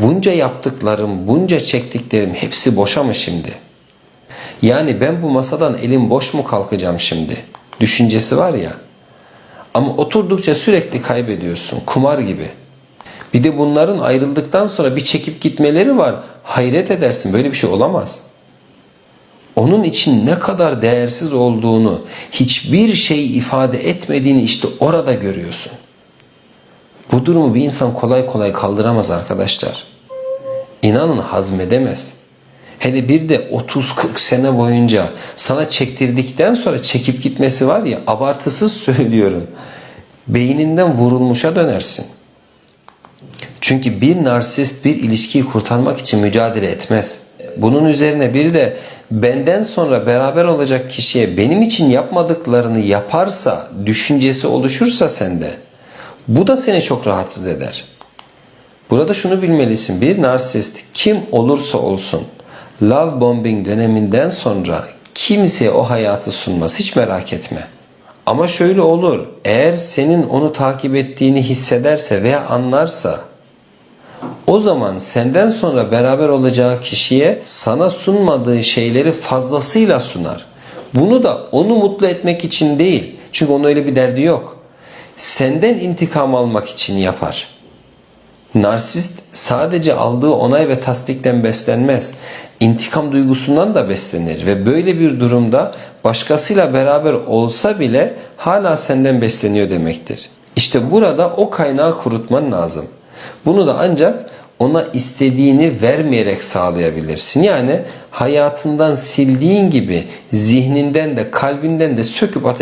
Bunca yaptıklarım, bunca çektiklerim hepsi boşa mı şimdi? Yani ben bu masadan elim boş mu kalkacağım şimdi? Düşüncesi var ya. Ama oturdukça sürekli kaybediyorsun. Kumar gibi. Bir de bunların ayrıldıktan sonra bir çekip gitmeleri var. Hayret edersin. Böyle bir şey olamaz. Onun için ne kadar değersiz olduğunu, hiçbir şey ifade etmediğini işte orada görüyorsun. Bu durumu bir insan kolay kolay kaldıramaz arkadaşlar. İnanın hazmedemez. Hele bir de 30-40 sene boyunca sana çektirdikten sonra çekip gitmesi var ya abartısız söylüyorum. Beyninden vurulmuşa dönersin. Çünkü bir narsist bir ilişkiyi kurtarmak için mücadele etmez. Bunun üzerine bir de benden sonra beraber olacak kişiye benim için yapmadıklarını yaparsa, düşüncesi oluşursa sende bu da seni çok rahatsız eder. Burada şunu bilmelisin. Bir narsist kim olursa olsun love bombing döneminden sonra kimseye o hayatı sunmaz. Hiç merak etme. Ama şöyle olur. Eğer senin onu takip ettiğini hissederse veya anlarsa o zaman senden sonra beraber olacağı kişiye sana sunmadığı şeyleri fazlasıyla sunar. Bunu da onu mutlu etmek için değil. Çünkü onun öyle bir derdi yok. Senden intikam almak için yapar. Narsist sadece aldığı onay ve tasdikten beslenmez. İntikam duygusundan da beslenir ve böyle bir durumda başkasıyla beraber olsa bile hala senden besleniyor demektir. İşte burada o kaynağı kurutman lazım. Bunu da ancak ona istediğini vermeyerek sağlayabilirsin. Yani hayatından sildiğin gibi zihninden de kalbinden de söküp atacaksın.